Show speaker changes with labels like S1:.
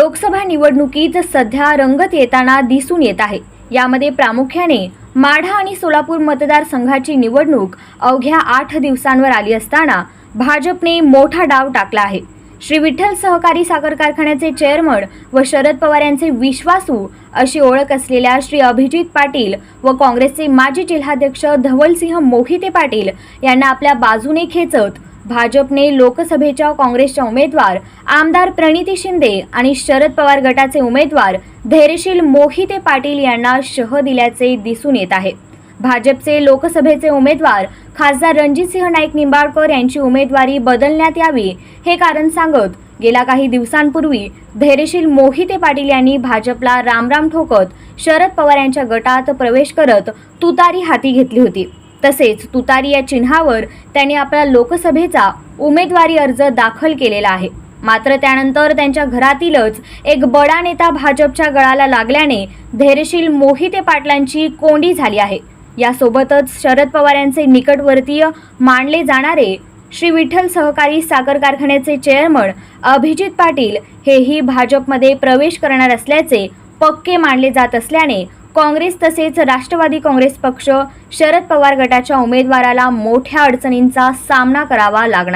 S1: लोकसभा निवडणुकीत सध्या रंगत येताना दिसून येत आहे. यामध्ये प्रामुख्याने माढा आणि सोलापूर मतदारसंघाची निवडणूक अवघ्या आठ दिवसांवर आली असताना भाजपने मोठा डाव टाकला आहे. श्री विठ्ठल सहकारी साखर कारखान्याचे चेअरमन व शरद पवार यांचे विश्वासू अशी ओळख असलेल्या श्री अभिजित पाटील व काँग्रेसचे माजी जिल्हाध्यक्ष धवलसिंह मोहिते पाटील यांना आपल्या बाजूने खेचत भाजपने लोकसभेच्या काँग्रेसच्या उमेदवार आमदार प्रणिती शिंदे आणि शरद पवार गटाचे उमेदवार धैर्यशील मोहिते पाटील यांना शह दिल्याचे दिसून येत आहे. भाजपचे लोकसभेचे उमेदवार खासदार रणजितसिंह नाईक निंबाळकर यांची उमेदवारी बदलण्यात यावी हे कारण सांगत गेल्या काही दिवसांपूर्वी धैर्यशील मोहिते पाटील यांनी भाजपला रामराम ठोकत शरद पवार यांच्या गटात प्रवेश करत तुतारी हाती घेतली होती. तसेच तुतारी या चिन्हावर त्यांनी आपला लोकसभेचा उमेदवारी अर्ज दाखल केलेला आहे. मात्र त्यानंतर त्यांच्या घरातीलच एक बडा नेता भाजपच्या गळाला लागल्याने धैर्यशील मोहिते पाटलांची कोंडी झाली आहे. यासोबतच शरद पवार यांचे निकटवर्तीय मानले जाणारे श्री विठ्ठल सहकारी साखर कारखान्याचे चेअरमन अभिजित पाटील हेही भाजपमध्ये प्रवेश करणार असल्याचे पक्के मानले जात असल्याने काँग्रेस तसेच राष्ट्रवादी काँग्रेस पक्ष शरद पवार गटाच्या उमेदवाराला मोठ्या अडचणींचा सामना करावा लागणार